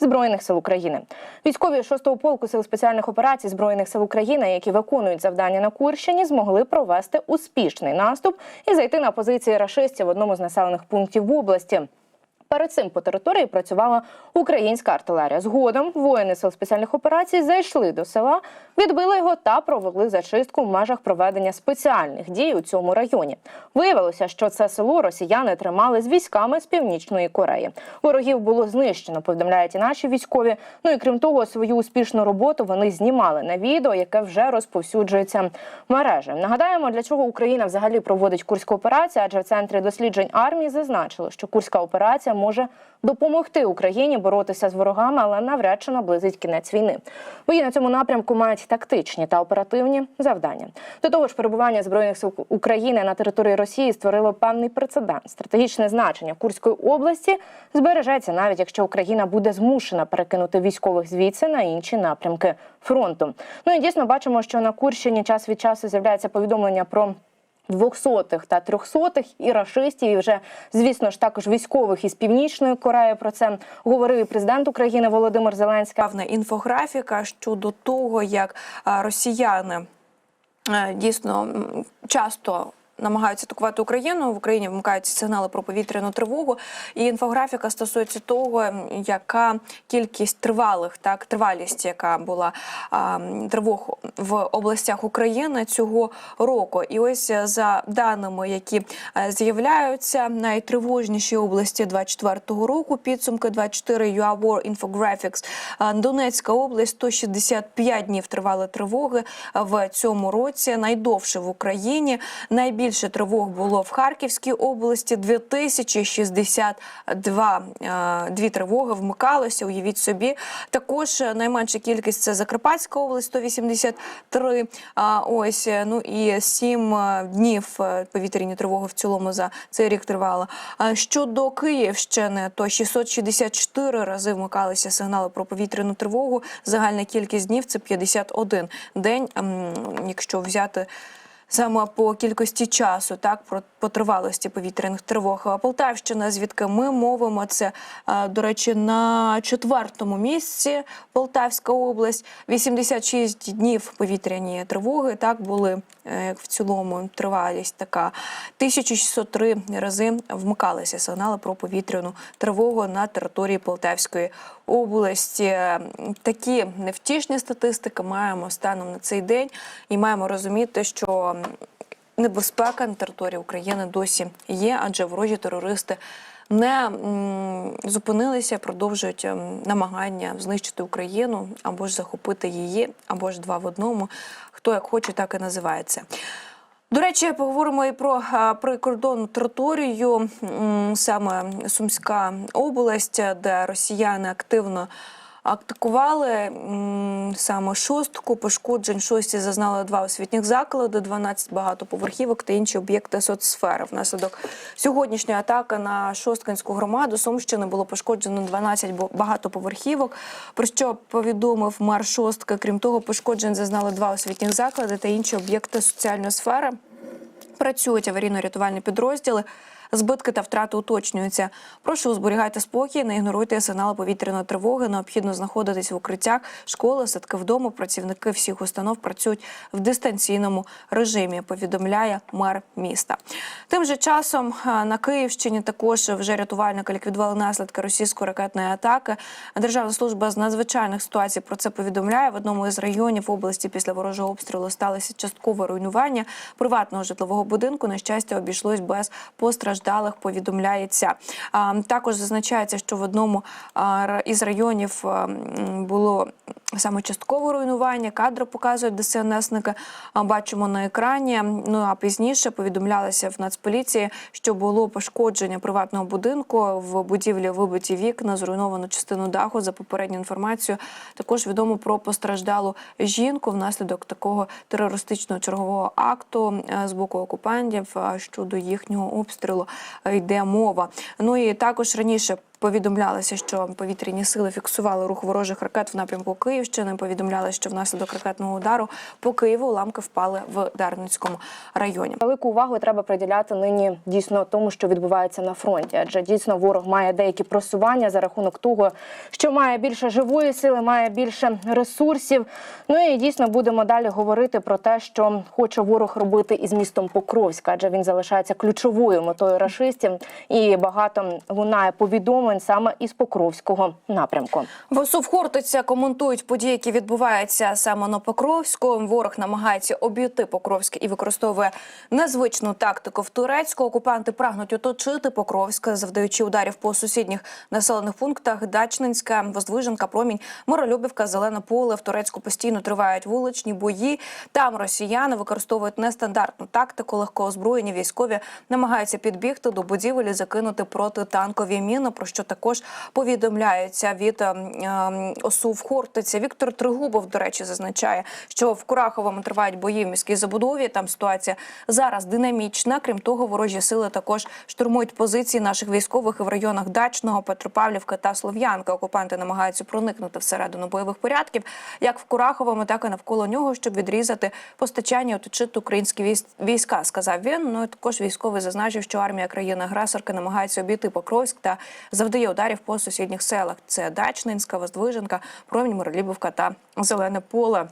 збройних сил України. Військові 6-го полку сил спеціальних операцій збройних сил України, які виконують завдання на Курщині, змогли провести успішний наступ і зайти на позиції рашистів в одному з населених пунктів в області. Перед цим по території працювала українська артилерія. Згодом воїни сил спеціальних операцій зайшли до села, відбили його та провели зачистку в межах проведення спеціальних дій у цьому районі. Виявилося, що це село росіяни тримали з військами з північної Кореї. Ворогів було знищено, повідомляють і наші військові. Ну і крім того, свою успішну роботу вони знімали на відео, яке вже розповсюджується в мережі. Нагадаємо, для чого Україна взагалі проводить курську операцію, адже в центрі досліджень армії зазначили, що курська операція може допомогти Україні боротися з ворогами, але навряд чи наблизить кінець війни. Бої на цьому напрямку мають тактичні та оперативні завдання. До того ж, перебування збройних сил України на території Росії створило певний прецедент. Стратегічне значення Курської області збережеться, навіть якщо Україна буде змушена перекинути військових звідси на інші напрямки фронту. Ну і дійсно бачимо, що на Курщині час від часу з'являється повідомлення про. Двохсотих та трьохсотих і рашистів, і вже звісно ж також військових із північної Кореї. Про це говорив і президент України Володимир Зеленський. Певна інфографіка щодо того, як росіяни е, дійсно часто. Намагаються атакувати Україну в Україні вмикаються сигнали про повітряну тривогу. І інфографіка стосується того, яка кількість тривалих, так тривалість, яка була а, тривог в областях України цього року. І ось е, за даними, які е, з'являються, найтривожніші області 24-го року. Підсумки 24 UA War Infographics. Е, Донецька область 165 днів тривали тривоги в цьому році. Найдовше в Україні. Найбільше тривог було в Харківській області 2062 е, дві тривоги вмикалося. Уявіть собі. Також е, найменша кількість це Закарпатська область 183. А ось е, ну і 7 днів повітряні тривоги в цілому за цей рік тривало. Щодо Київщини, то 664 рази вмикалися сигнали про повітряну тривогу. Загальна кількість днів це 51 день. Якщо взяти саме по кількості часу, так про по тривалості повітряних тривог. Полтавщина, звідки ми мовимо, це до речі, на четвертому місці Полтавська область. 86 днів повітряні тривоги. Так були е, в цілому тривалість така. 1603 рази вмикалися сигнали про повітряну тривогу на території Полтавської області. Е, Такі невтішні статистики маємо станом на цей день, і маємо розуміти, що небезпека на території України досі є, адже ворожі терористи не зупинилися, продовжують ем, намагання знищити Україну або ж захопити її, або ж два в одному. Хто як хоче, так і називається. До речі, поговоримо і про прикордонну територію, саме Сумська область, де росіяни активно атакували м, саме шостку. Пошкоджень шості зазнали два освітніх заклади, 12 багатоповерхівок та інші об'єкти соцсфери. Внаслідок сьогоднішньої атаки на Шосткинську громаду Сумщини було пошкоджено 12 бо- багатоповерхівок. Про що повідомив мер Шостки. Крім того, пошкоджень зазнали два освітніх заклади та інші об'єкти соціальної сфери. Працюють аварійно-рятувальні підрозділи. Збитки та втрати уточнюються. Прошу зберігайте спокій, не ігноруйте сигнали повітряної тривоги. Необхідно знаходитись в укриттях, школи, садки вдома. Працівники всіх установ працюють в дистанційному режимі. Повідомляє мер міста. Тим же часом на Київщині також вже рятувальники ліквідували наслідки російської ракетної атаки. Державна служба з надзвичайних ситуацій про це повідомляє. В одному із районів області після ворожого обстрілу сталося часткове руйнування приватного житлового будинку. На щастя, обійшлось без постраждалих. Повідомляється також зазначається, що в одному із районів було саме часткове руйнування. Кадри показують ДСНСники. Бачимо на екрані. Ну а пізніше повідомлялося в Нацполіції, що було пошкодження приватного будинку в будівлі вибиті вікна, зруйновано частину даху. За попередню інформацію також відомо про постраждалу жінку внаслідок такого терористичного чергового акту е, з боку окупантів щодо їхнього обстрілу е, йде мова. Ну і також раніше Повідомлялося, що повітряні сили фіксували рух ворожих ракет в напрямку Київщини. Повідомляли, що внаслідок ракетного удару по Києву уламки впали в Дарницькому районі. Велику увагу треба приділяти нині дійсно тому, що відбувається на фронті, адже дійсно ворог має деякі просування за рахунок того, що має більше живої сили, має більше ресурсів. Ну і дійсно будемо далі говорити про те, що хоче ворог робити із містом Покровська, адже він залишається ключовою метою рашистів, і багато лунає повідомлень саме із Покровського напрямку. В Хортиця коментують події, які відбуваються саме на Покровську. Ворог намагається обійти Покровське і використовує незвичну тактику в Турецьку. Окупанти прагнуть оточити Покровське, завдаючи ударів по сусідніх населених пунктах. Дачнинська, Воздвиженка, Промінь, Миролюбівка, Зелене поле. В Турецьку постійно тривають вуличні бої. Там росіяни використовують нестандартну тактику. Легкоозброєні військові намагаються підбігти до будівель і закинути протитанкові міни. Про що також повідомляється від ем, ем, ОСУ в Хортиці. Віктор Тригубов, до речі, зазначає, що в Кураховому тривають бої в міській забудові. Там ситуація зараз динамічна. Крім того, ворожі сили також штурмують позиції наших військових і в районах Дачного, Петропавлівка та Слов'янка. Окупанти намагаються проникнути всередину бойових порядків, як в Кураховому, так і навколо нього, щоб відрізати постачання, оточити українські військ- війська. Сказав він. Ну і також військовий зазначив, що армія країни-агресорки намагається обійти Покровськ та завдає ударів по сусідніх селах. Це Дачнинська, Воздвиженка, Промінь, Миролюбівка та Зелене поле.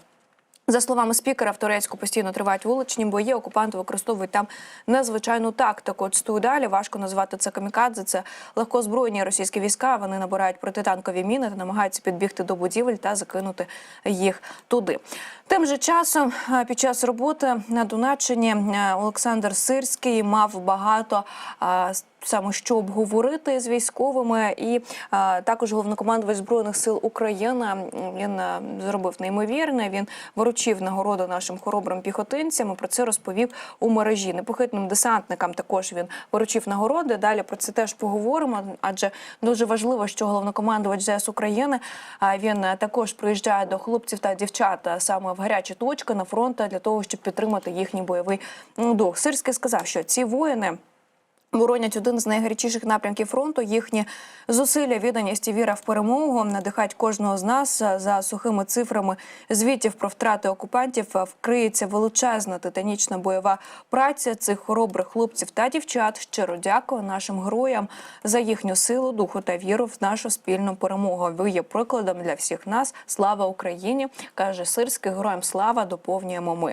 За словами спікера, в Турецьку постійно тривають вуличні бої. Окупанти використовують там незвичайну тактику. От стою далі важко назвати це камікадзе. Це легкозброєні російські війська. Вони набирають протитанкові міни та намагаються підбігти до будівель та закинути їх туди. Тим же часом, е, під час роботи на Донеччині е, Олександр Сирський мав багато е, саме що обговорити з військовими, і е, також головнокомандувач збройних сил України він е, зробив неймовірне. Він вручив нагороду нашим хоробрим піхотинцям. і Про це розповів у мережі. Непохитним десантникам також він вручив нагороди. Далі про це теж поговоримо. Адже дуже важливо, що головнокомандувач ЗС України а, він також приїжджає до хлопців та дівчат саме в гарячі точки на фронт для того, щоб підтримати їхній бойовий дух. Сирський сказав, що ці воїни. Боронять один з найгарячіших напрямків фронту. Їхні зусилля, відданість і віра в перемогу надихають кожного з нас за сухими цифрами звітів про втрати окупантів. Вкриється величезна титанічна бойова праця цих хоробрих хлопців та дівчат. Щиро дякую нашим героям за їхню силу, духу та віру в нашу спільну перемогу. Ви є прикладом для всіх нас. Слава Україні! каже Сирський. Героям слава доповнюємо ми.